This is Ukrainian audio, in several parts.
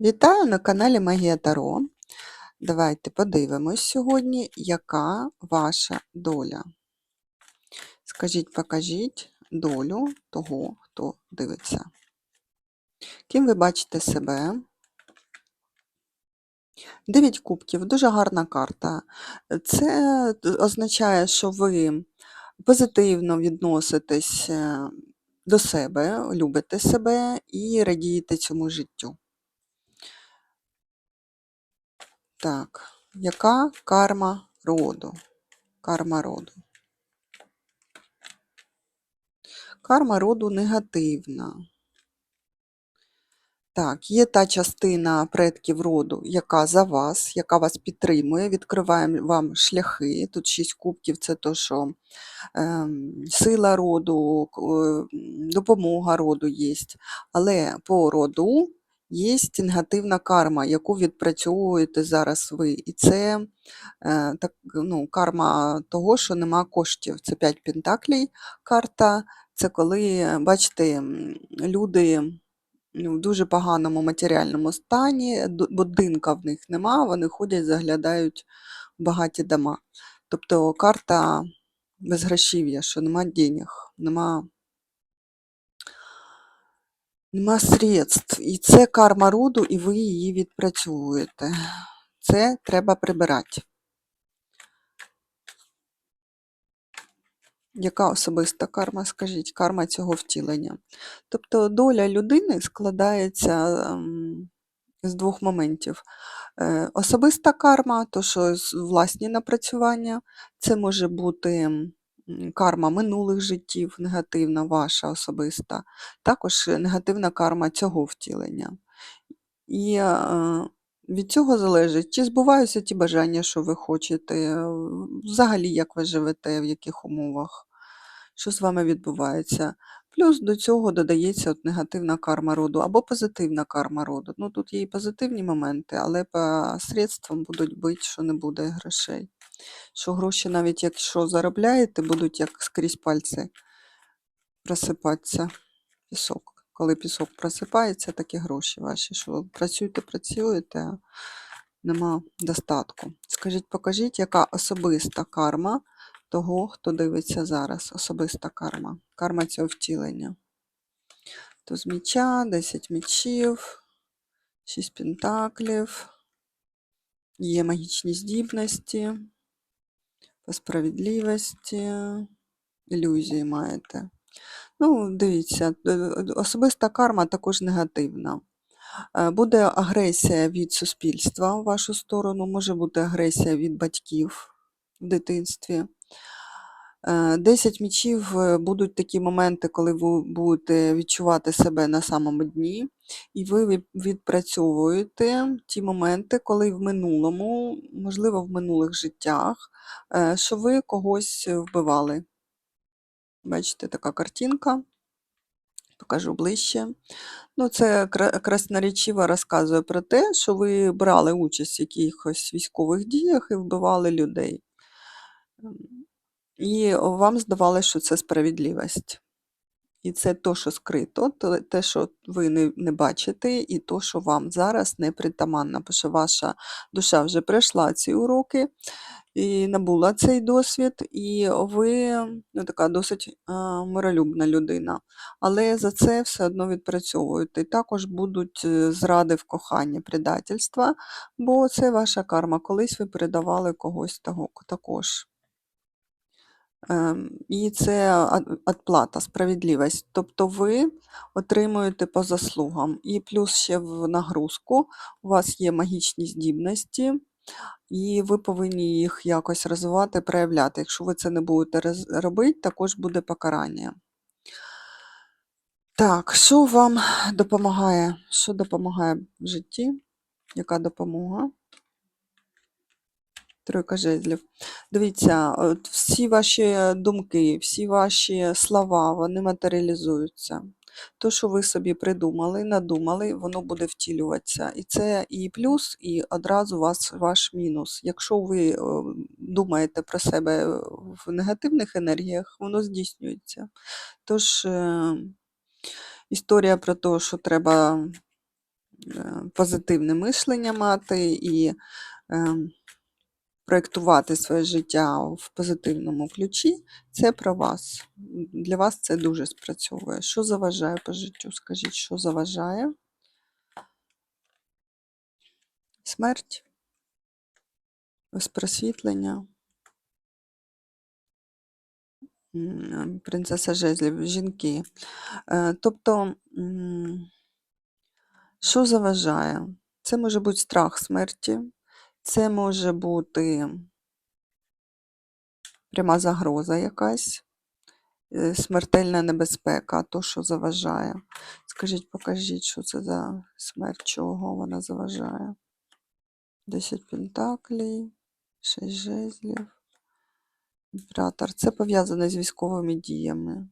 Вітаю на каналі Магія Таро. Давайте подивимось сьогодні, яка ваша доля. Скажіть, покажіть долю того, хто дивиться. Ким ви бачите себе? Дев'ять кубків, дуже гарна карта. Це означає, що ви позитивно відноситесь е, до себе, любите себе і радієте цьому життю. Так, яка карма роду? Карма роду. Карма роду негативна. Так, є та частина предків роду, яка за вас, яка вас підтримує, відкриває вам шляхи. Тут шість кубків це то, що ем, сила роду, е, допомога роду є. Але по роду є негативна карма, яку відпрацьовуєте зараз ви. І це е, так, ну, карма того, що нема коштів. Це 5 пентаклей карта. Це коли, бачите, люди ну, в дуже поганому матеріальному стані, будинка в них нема, вони ходять, заглядають в багаті дома. Тобто карта безгрошів'я, що нема денег, нема, нема средств. І це карма роду, і ви її відпрацьовуєте. Це треба прибирати. Яка особиста карма, скажіть, карма цього втілення? Тобто доля людини складається ем, з двох моментів. Е, Особиста карма, то що власні напрацювання, це може бути карма минулих життів, негативна, ваша особиста, також негативна карма цього втілення. І е, від цього залежить, чи збуваються ті бажання, що ви хочете, е, взагалі, як ви живете, в яких умовах, що з вами відбувається. Плюс до цього додається от негативна карма роду або позитивна карма роду. Ну, тут є і позитивні моменти, але по средствам будуть бити, що не буде грошей. Що гроші, навіть якщо заробляєте, будуть як скрізь пальці просипатися пісок. Коли пісок просипається, так і гроші ваші. Що працюєте, працюєте, а нема достатку. Скажіть, покажіть, яка особиста карма того, хто дивиться зараз. Особиста карма. Карма цього втілення. Туз міча, 10 мічів, 6 пентаклів. Є магічні здібності, по справедливості, ілюзії маєте. Ну, дивіться, особиста карма також негативна. Е, Буде агресія від суспільства в вашу сторону, може бути агресія від батьків в дитинстві. Е, 10 мічів е, будуть такі моменти, коли ви будете відчувати себе на самому дні, і ви відпрацьовуєте ті моменти, коли в минулому, можливо, в минулих життях, е, що ви когось вбивали. Бачите, така картинка, покажу ближче. Ну, це кра- красноречиво розказує про те, що ви брали участь в якихось військових діях і вбивали людей. І вам здавалося, що це справедливість. І це то, що скрито, то- те, що ви не, не бачите, і то, що вам зараз не притаманно, тому що ваша душа вже пройшла ці уроки і набула цей досвід, і ви ну, така досить а, миролюбна людина. Але за це все одно відпрацьовуєте. Також будуть е, зради в коханні, предательства, бо це ваша карма. Колись ви передавали когось також. Ем, І це відплата, справедливість. Тобто ви отримуєте по заслугам. І плюс ще в нагрузку у вас є магічні здібності, і ви повинні їх якось розвивати, проявляти. Якщо ви це не будете робити, також буде покарання. Так, що вам допомагає? Що допомагає в житті? Яка допомога? Тройка жезлів. Дивіться, от всі ваші думки, всі ваші слова, вони матеріалізуються. То, що ви собі придумали, надумали, воно буде втілюватися. І це і плюс, і одразу вас ваш мінус. Якщо ви е, думаєте про себе в негативних енергіях, воно здійснюється. Тож, е, історія про те, що треба е, позитивне мишлення мати і проєктувати своє життя в позитивному ключі, це про вас. Для вас це дуже спрацьовує. Що заважає по життю? Скажіть, що заважає? Смерть, просвітлення. Принцеса жезлів, жінки. Е, Тобто, що заважає? Це може бути страх смерті, це може бути пряма загроза якась, е, смертельна небезпека, то, що заважає. Скажіть, покажіть, що це за смерть, чого вона заважає. 10 пентаклей, 6 жезлів. Імператор. Це пов'язане з військовими діями.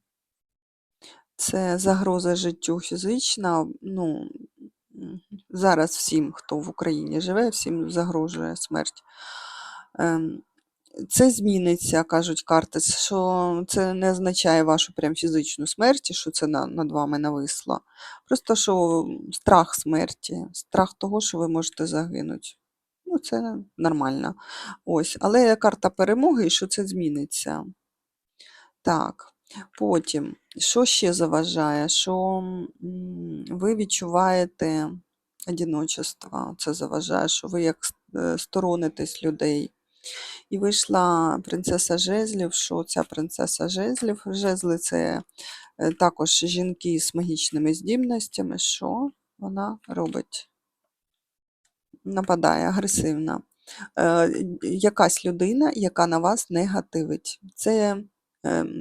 Це загроза життю фізична. Ну, зараз всім, хто в Україні живе, всім загрожує смерть. Ем, Це зміниться, кажуть карти, що це не означає вашу прям фізичну смерть, що це над вами нависло. Просто що страх смерті, страх того, що ви можете загинути. Ну, це нормально. Ось. Але карта перемоги і що це зміниться. Так, потім, що ще заважає? Що ви відчуваєте одиночество, це заважає, що ви як е, сторонитесь людей. І вийшла принцеса Жезлів, що ця принцеса Жезлів, жезли це е, також жінки з магічними здібностями, що вона робить? Нападає агресивно. Е, якась людина, яка на вас негативить. Це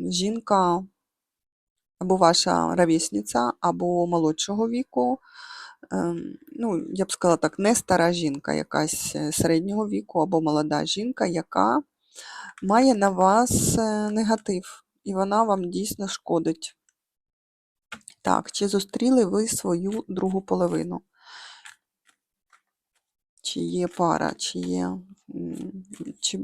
жінка або ваша ровесниця, або молодшого віку. Ем, ну, я б сказала так, не стара жінка, якась е, середнього віку, або молода жінка, яка має на вас е, негатив, і вона вам дійсно шкодить. Так, чи зустріли ви свою другу половину? Чи є пара, чи є, чи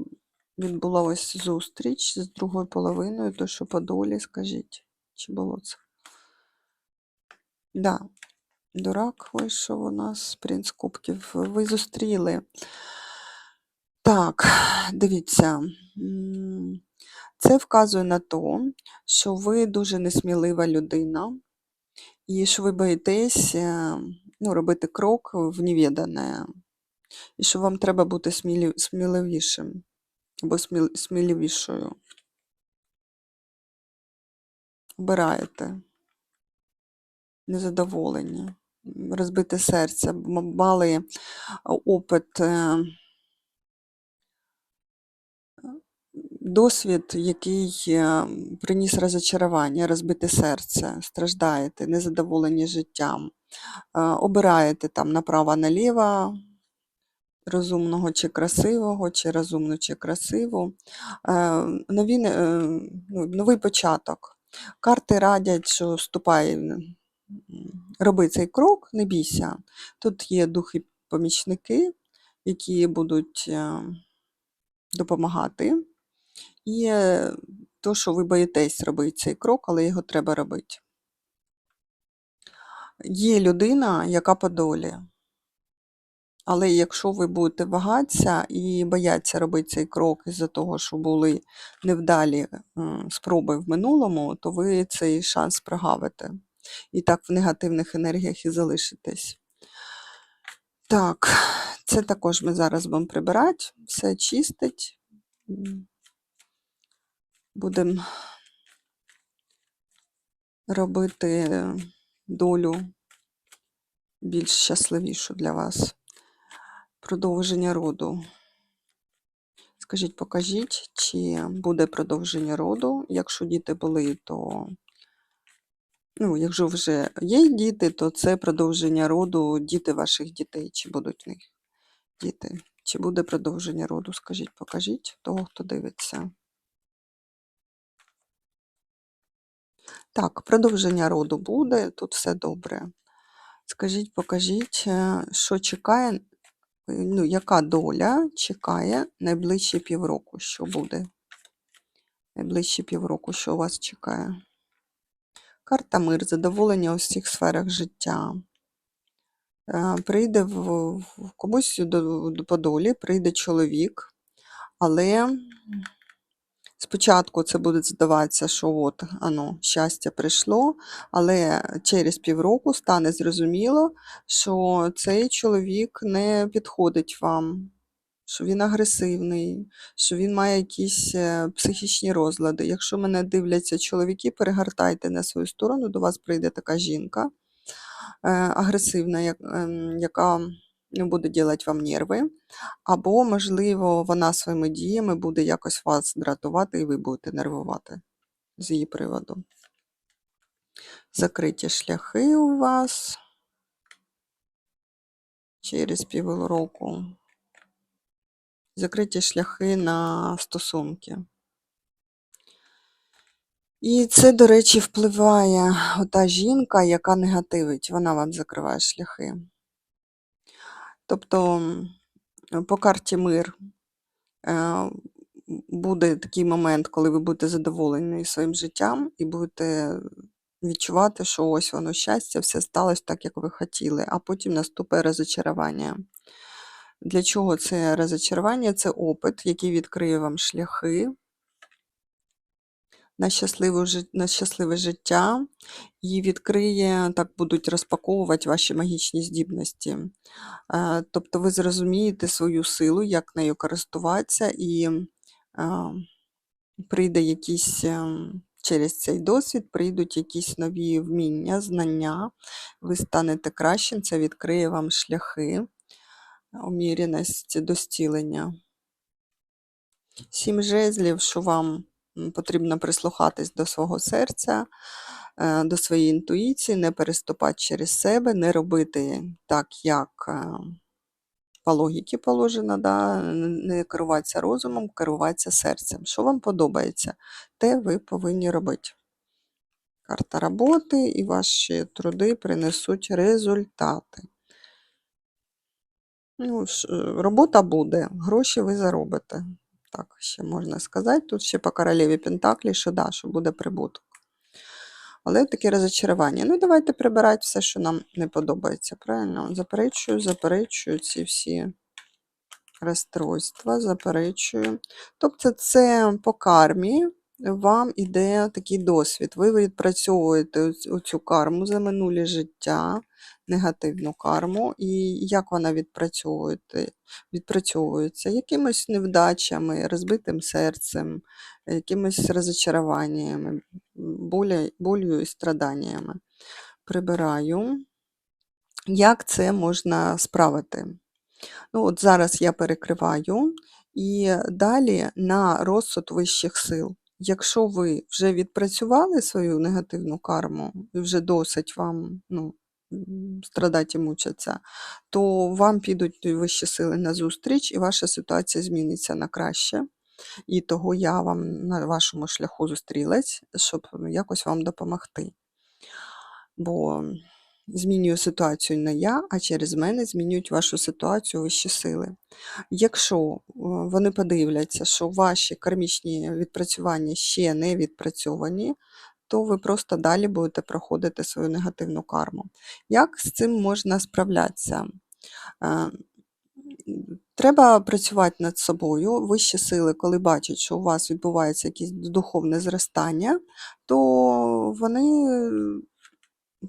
відбулася зустріч з другою половиною, то що по долі, скажіть, чи було це? Да, дурак вийшов у нас, принц кубків. Ви зустріли. Так, дивіться, це вказує на те, що ви дуже несмілива людина, і що ви боїтесь е, ну, робити крок в невідане, і що вам треба бути сміливішим або сміл, сміливішою. Обираєте. Незадоволені, м, розбите серце, мали опит. е, Досвід, який е, приніс розочарування, розбите серце, страждаєте, незадоволені життям, е, обираєте там направо-наліво, розумного чи красивого, чи розумну, чи красиву. Е, Нові, е, ну, новий початок. Карти радять, що вступай, роби цей крок, не бійся. Тут є духи-помічники, які будуть е, допомагати. Е, то, що ви боїтесь робити цей крок, але його треба робити. Є людина, яка по долі. Але якщо ви будете вагатися і бояться робити цей крок із-за того, що були невдалі спроби в минулому, то ви цей шанс прогавите. І так в негативних енергіях і залишитесь. Так, це також ми зараз будемо прибирати, все чистить. Будемо робити долю більш щасливішу для вас. Продовження роду. Скажіть, покажіть, чи буде продовження роду. Якщо діти були, то. Ну, якщо вже є діти, то це продовження роду діти ваших дітей. Чи будуть в них діти? Чи буде продовження роду? Скажіть, покажіть того, хто дивиться. Так, продовження роду буде, тут все добре. Скажіть, покажіть, е, що чекає, ну, яка доля чекає найближчі півроку, що буде? Найближчі півроку, що вас чекає? Карта мир, задоволення у всіх сферах життя. Е, Прийде в, в комусь до, до- по долі, прийде чоловік, але спочатку це буде здаватися, що от, ано, щастя прийшло, але через півроку стане зрозуміло, що цей чоловік не підходить вам, що він агресивний, що він має якісь е, психічні розлади. Якщо мене дивляться чоловіки, перегортайте на свою сторону, до вас прийде така жінка е, агресивна, ем, яка ну, буде робити вам нерви, або, можливо, вона своїми діями буде якось вас дратувати, і ви будете нервувати з її приводу. Закриті шляхи у вас через півроку. Закриті шляхи на стосунки. І це, до речі, впливає ота жінка, яка негативить, вона вам закриває шляхи. Тобто по карті мир е, буде такий момент, коли ви будете задоволені своїм життям і будете відчувати, що ось воно щастя, все сталося так, як ви хотіли, а потім наступає розочарування. Для чого це розочарування? Це опит, який відкриє вам шляхи на, щасливу, жит- на щасливе життя і відкриє, так будуть розпаковувати ваші магічні здібності. Е, Тобто ви зрозумієте свою силу, як нею користуватися, і е, прийде якісь ем, через цей досвід прийдуть якісь нові вміння, знання, ви станете кращим, це відкриє вам шляхи, уміреність до зцілення. Сім жезлів, що вам потрібно прислухатись до свого серця, е, до своєї інтуїції, не переступати через себе, не робити так, як е, по логіці положено, да? не керуватися розумом, керуватися серцем. Що вам подобається, те ви повинні робити. Карта роботи і ваші труди принесуть результати. Ну, е, робота буде, гроші ви заробите. Так, ще можна сказати. Тут ще по королеві Пентаклі, що да, що буде прибуток. Але таке розочарування. Ну, давайте прибирати все, що нам не подобається. Правильно? Заперечую, заперечую ці всі розстройства, заперечую. Тобто, це по кармі вам іде такий досвід. Ви відпрацьовуєте оцю карму за минулі життя, негативну карму, і як вона відпрацьовується? Якимись невдачами, розбитим серцем, якимись розочаруваннями, болю і страданнями. Прибираю. Як це можна справити? Ну, от зараз я перекриваю, і далі на розсуд вищих сил. Якщо ви вже відпрацювали свою негативну карму, і вже досить вам ну, страдати і мучаться, то вам підуть вищі сили на зустріч, і ваша ситуація зміниться на краще. І того я вам на вашому шляху зустрілась, щоб якось вам допомогти. Бо змінюю ситуацію не я, а через мене змінюють вашу ситуацію вищі сили. Якщо е, вони подивляться, що ваші кармічні відпрацювання ще не відпрацьовані, то ви просто далі будете проходити свою негативну карму. Як з цим можна справлятися? Е, Треба працювати над собою. Вищі сили, коли бачать, що у вас відбувається якесь духовне зростання, то вони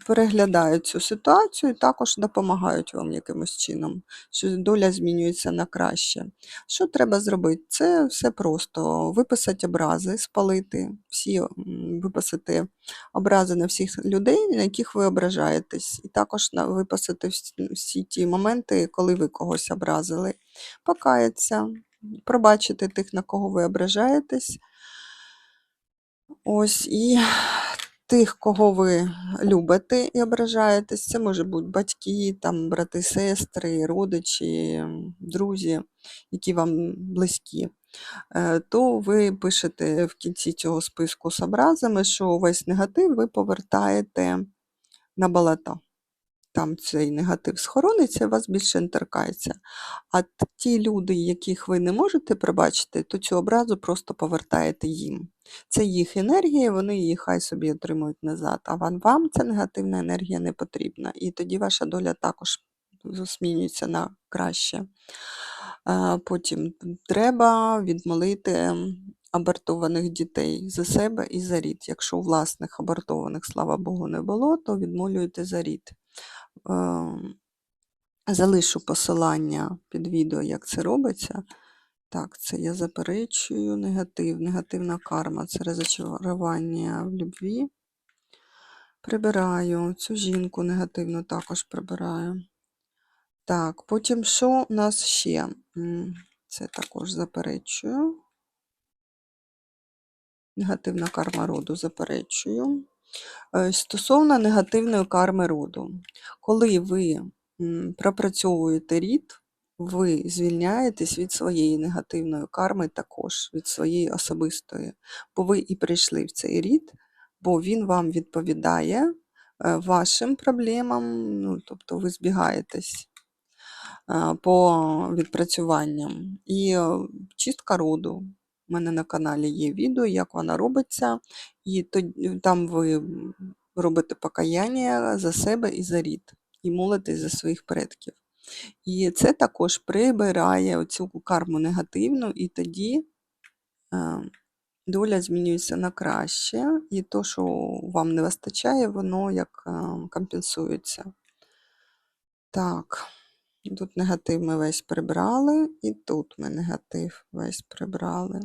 переглядають цю ситуацію і також допомагають вам якимось чином, що доля змінюється на краще. Що треба зробити? Це все просто виписати образи, спалити, всі виписати образи на всіх людей, на яких ви ображаєтесь, і також виписати всі, ті моменти, коли ви когось образили, покаятися, пробачити тих, на кого ви ображаєтесь. Ось і тих, кого ви любите і ображаєтесь, це може бути батьки, там, брати, сестри, родичі, друзі, які вам близькі, е, то ви пишете в кінці цього списку з образами, що весь негатив ви повертаєте на болото. Там цей негатив схорониться, вас більше не торкається. А ті люди, яких ви не можете пробачити, то цю образу просто повертаєте їм. Це їх енергія, вони її хай собі отримують назад. А вам, вам ця негативна енергія не потрібна. І тоді ваша доля також змінюється на краще. Потім треба відмолити абортованих дітей за себе і за рід. Якщо у власних абортованих, слава Богу, не було, то відмолюєте за рід. Ем, Залишу посилання під відео, як це робиться. Так, це я заперечую негатив. Негативна карма це розочарування в любві. Прибираю. Цю жінку негативну також прибираю. Так, потім що у нас ще? Це також заперечую. Негативна карма роду заперечую. Е, Стосовно негативної карми роду. Коли ви пропрацьовуєте рід, ви звільняєтесь від своєї негативної карми також, від своєї особистої. Бо ви і прийшли в цей рід, бо він вам відповідає е, вашим проблемам, ну, тобто ви збігаєтесь е, по відпрацюванням. І чистка роду. У мене на каналі є відео, як вона робиться, і тоді, там ви робите покаяння за себе і за рід, і молитесь за своїх предків. І це також прибирає оцю карму негативну, і тоді е, доля змінюється на краще, і то, що вам не вистачає, воно як е, компенсується. Так, тут негатив ми весь прибрали, і тут ми негатив весь прибрали.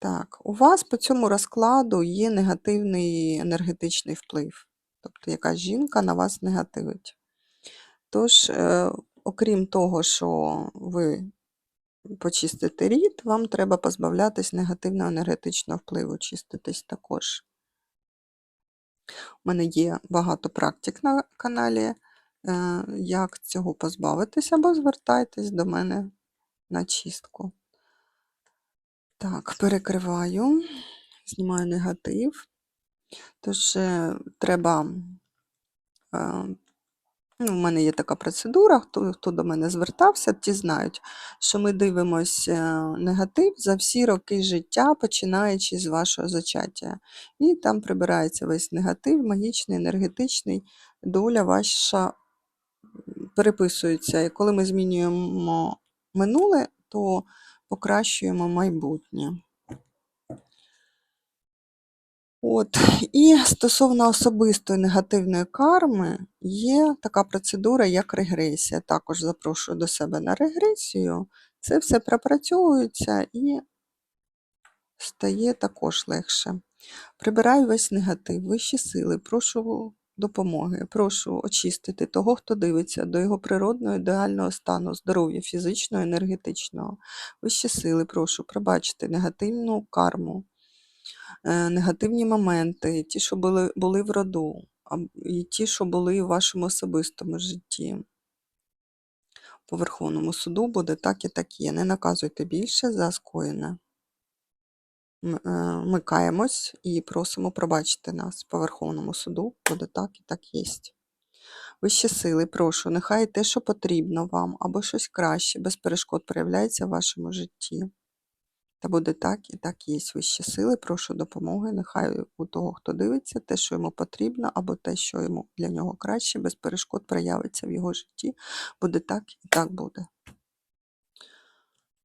Так, у вас по цьому розкладу є негативний енергетичний вплив. Тобто якась жінка на вас негативить. Тож, е, окрім того, що ви почистите рід, вам треба позбавлятись негативного енергетичного впливу, чиститись також. У мене є багато практик на каналі, е, як цього позбавитися, або звертайтесь до мене на чистку. Так, перекриваю, знімаю негатив. Тож е, треба, е, ну, в мене є така процедура, хто, хто до мене звертався, ті знають, що ми дивимося негатив за всі роки життя, починаючи з вашого зачаття. І там прибирається весь негатив, магічний, енергетичний, доля ваша переписується. І коли ми змінюємо минуле, то покращуємо майбутнє. От. І стосовно особистої негативної карми, є така процедура, як регресія. Також запрошую до себе на регресію. Це все пропрацьовується і стає також легше. Прибираю весь негатив, вищі сили, прошу допомоги, прошу очистити того, хто дивиться до його природного ідеального стану, здоров'я, фізичного, енергетичного. Вищі сили, прошу пробачити негативну карму е, негативні моменти, ті, що були, були в роду, і ті, що були в вашому особистому житті. По Верховному суду буде так і так є. Не наказуйте більше за скоєне. М- е, Ми каємось і просимо пробачити нас. По Верховному суду буде так і так єсть. Вищі сили, прошу, нехай те, що потрібно вам, або щось краще, без перешкод проявляється в вашому житті. Та буде так і так є вищі сили, прошу допомоги. Нехай у того, хто дивиться, те, що йому потрібно, або те, що йому для нього краще, без перешкод проявиться в його житті. Буде так і так буде.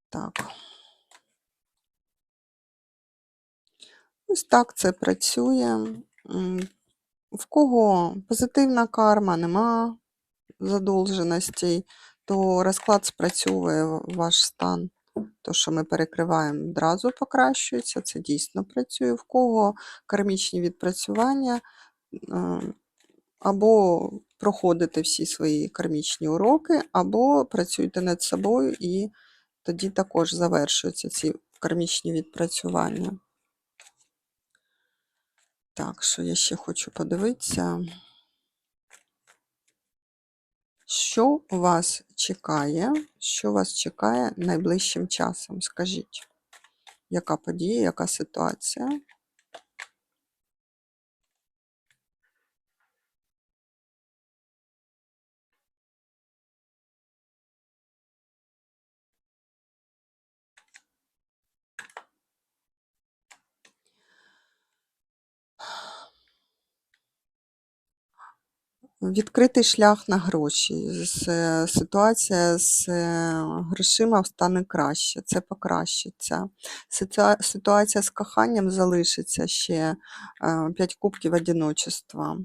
Так. Ось так це працює. В кого позитивна карма, нема задовженостей, то розклад спрацьовує ваш стан. То, що ми перекриваємо, одразу покращується, це дійсно працює. В кого кармічні відпрацювання, або проходите всі свої кармічні уроки, або працюєте над собою, і тоді також завершуються ці кармічні відпрацювання. Так, що я ще хочу подивитися. Що вас чекає? Що вас чекає найближчим часом? Скажіть, яка подія, яка ситуація? Відкритий шлях на гроші. Е, Ситуація з е, грошима стане краще, це покращиться. Ситуація з коханням залишиться ще 5 кубків одиночества.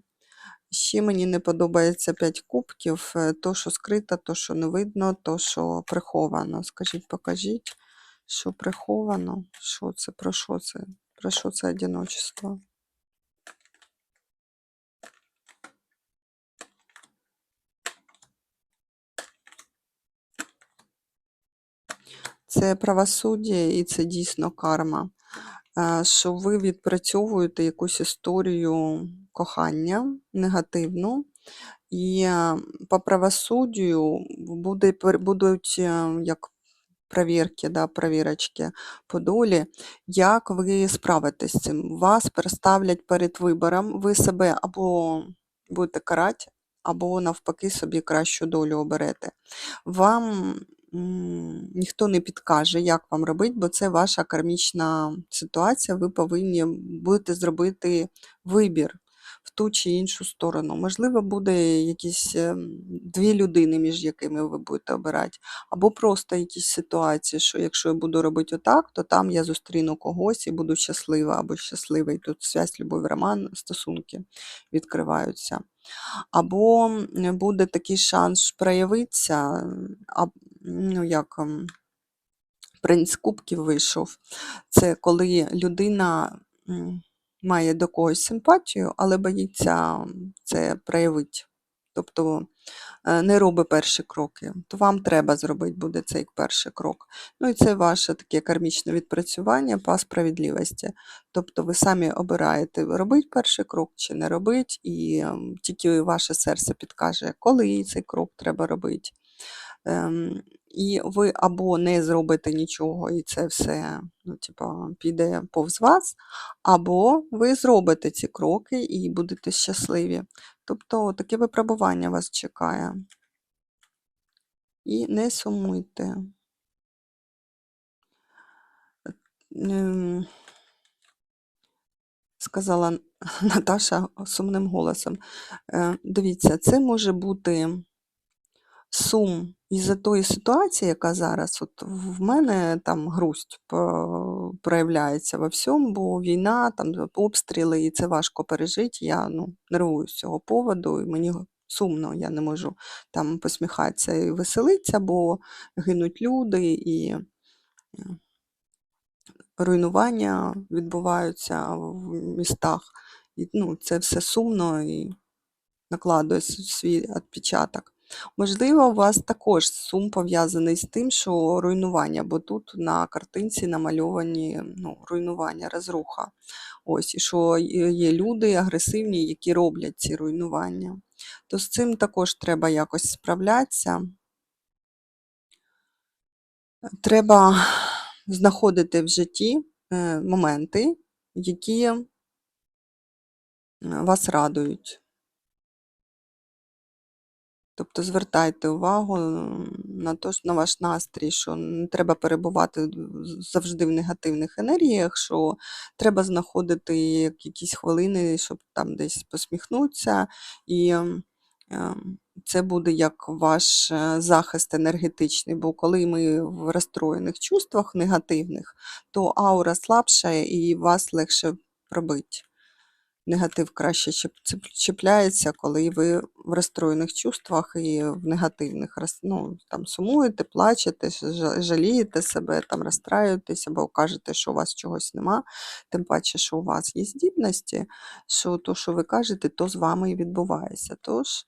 Ще мені не подобається 5 кубків, е, то, що скрито, то, що не видно, то, що приховано. Скажіть, покажіть, що приховано, що це, про що це, про що це одиночество. Це правосуддя і це дійсно карма. Е, Що ви відпрацьовуєте якусь історію кохання негативну, і е, по правосуддю буде, будуть е, як перевірки, да, перевірочки по долі, як ви справитесь з цим. Вас переставлять перед вибором, ви себе або будете карати, або навпаки собі кращу долю оберете. Вам ніхто не підкаже, як вам робити, бо це ваша кармічна ситуація. Ви повинні будете зробити вибір в ту чи іншу сторону. Можливо, буде якісь ем, дві людини, між якими ви будете обирати, або просто якісь ситуації, що якщо я буду робити отак, то там я зустріну когось і буду щаслива або щасливий. Тут связь, любов, роман, стосунки відкриваються. Або буде такий шанс проявитися, ну як ем, принц кубків вийшов. Це коли людина має до когось симпатію, але боїться це проявити. Тобто е, не робить перші кроки, то вам треба зробити буде цей перший крок. Ну і це ваше таке кармічне відпрацювання по справедливості. Тобто ви самі обираєте, робить перший крок чи не робить, і ем, тільки ваше серце підкаже, коли цей крок треба робити. І ви або не зробите нічого, і це все ну, типа, піде повз вас, або ви зробите ці кроки і будете щасливі. Тобто таке випробування вас чекає. І не сумуйте. Ем, Сказала Наташа сумним голосом. Е, Дивіться, це може бути сум із-за тої ситуації, яка зараз, от в мене там грусть проявляється во всьому, бо війна, там обстріли, і це важко пережити. Я ну, нервую з цього поводу, і мені сумно, я не можу там посміхатися і веселитися, бо гинуть люди і е, руйнування відбуваються в містах. І, ну, це все сумно і накладує свій відпечаток. Можливо, у вас також сум пов'язаний з тим, що руйнування, бо тут на картинці намальовані ну, руйнування, розруха. Ось, що є є люди агресивні, які роблять ці руйнування. То з цим також треба якось справлятися. Треба знаходити в житті е, моменти, які е, вас радують. Тобто звертайте увагу на то, на ваш настрій, що не треба перебувати завжди в негативних енергіях, що треба знаходити як- якісь хвилини, щоб там десь посміхнутися, і ем, ем, це буде як ваш е, захист енергетичний, бо коли ми в розстроєних чувствах негативних, то аура слабша і вас легше пробити негатив краще чіпляється, коли ви в розстроєних чувствах і в негативних ну, там сумуєте, плачете, жалієте себе, там розстраюєтесь або кажете, що у вас чогось нема. Тим паче, що у вас є здібності, що то, що ви кажете, то з вами і відбувається. Тож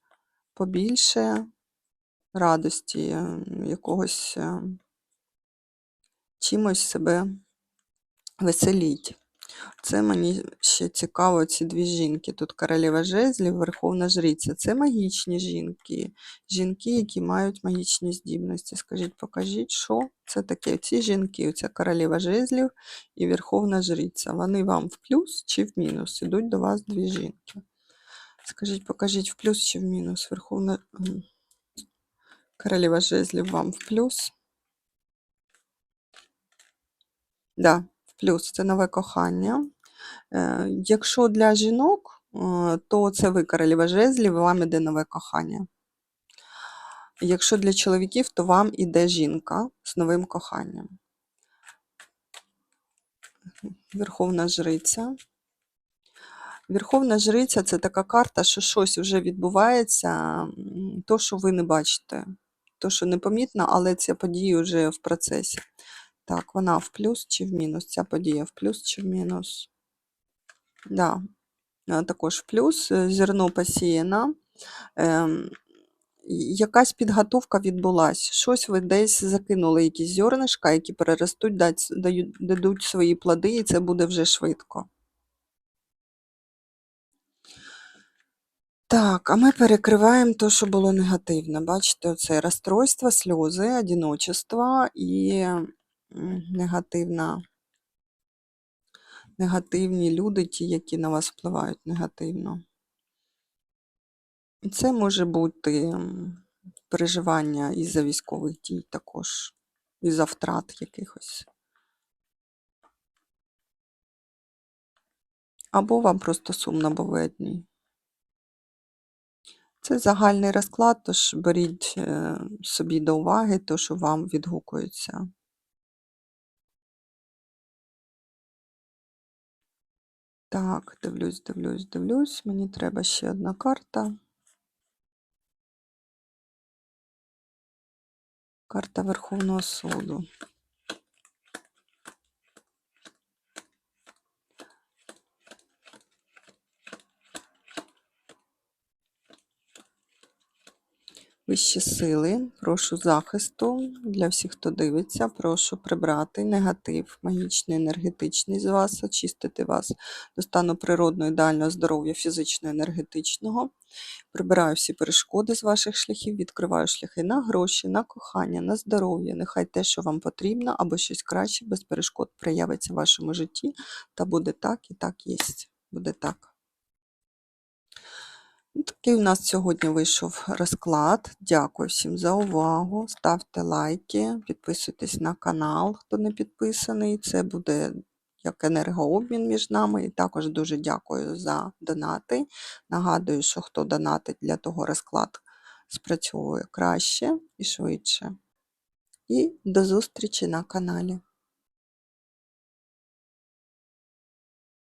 побільше радості, якогось е, чимось себе веселіть. Це мені ще цікаво, ці дві жінки. Тут королева жезлів, верховна жриця. Це магічні жінки. Жінки, які мають магічні здібності. Скажіть, покажіть, що це таке? Ці жінки, оця королева жезлів і верховна жриця. Вони вам в плюс чи в мінус? Ідуть до вас дві жінки. Скажіть, покажіть в плюс чи в мінус? Верховна королева жезлів вам в плюс. Да, плюс це нове кохання. Е, Якщо для жінок, е, то це ви королева жезлів, вам іде нове кохання. Якщо для чоловіків, то вам іде жінка з новим коханням. Верховна жриця. Верховна жриця це така карта, що щось вже відбувається, то, що ви не бачите. То, що непомітно, але ця подія вже в процесі. Так, вона в плюс чи в мінус? Ця подія в плюс чи в мінус? Да, е, також в плюс. Е, Зерно посіяно. Ем, якась підготовка відбулася. Щось ви десь закинули, якісь зернишка, які переростуть, дають, дадуть свої плоди, і це буде вже швидко. Так, а ми перекриваємо те, що було негативне. Бачите, оце розстройство, сльози, одиночество і негативна, негативні люди, ті, які на вас впливають негативно. І Це може бути переживання із-за військових дій також, із-за втрат якихось. Або вам просто сумно, бо. Це загальний розклад, тож беріть е, собі до уваги те, що вам відгукується. Так, дивлюсь, дивлюсь, дивлюсь. Мені треба ще одна карта. Карта Верховного суду. Вищі сили, прошу захисту для всіх, хто дивиться, прошу прибрати негатив, магічний, енергетичний з вас, очистити вас до стану природного, ідеального здоров'я, фізичного, енергетичного. Прибираю всі перешкоди з ваших шляхів, відкриваю шляхи на гроші, на кохання, на здоров'я. Нехай те, що вам потрібно, або щось краще, без перешкод проявиться в вашому житті, та буде так і так є. Буде так. Ну, Такий у нас сьогодні вийшов розклад. Дякую всім за увагу. Ставте лайки, підписуйтесь на канал, хто не підписаний. Це буде як енергообмін між нами. І також дуже дякую за донати. Нагадую, що хто донатить для того розклад спрацьовує краще і швидше. І до зустрічі на каналі.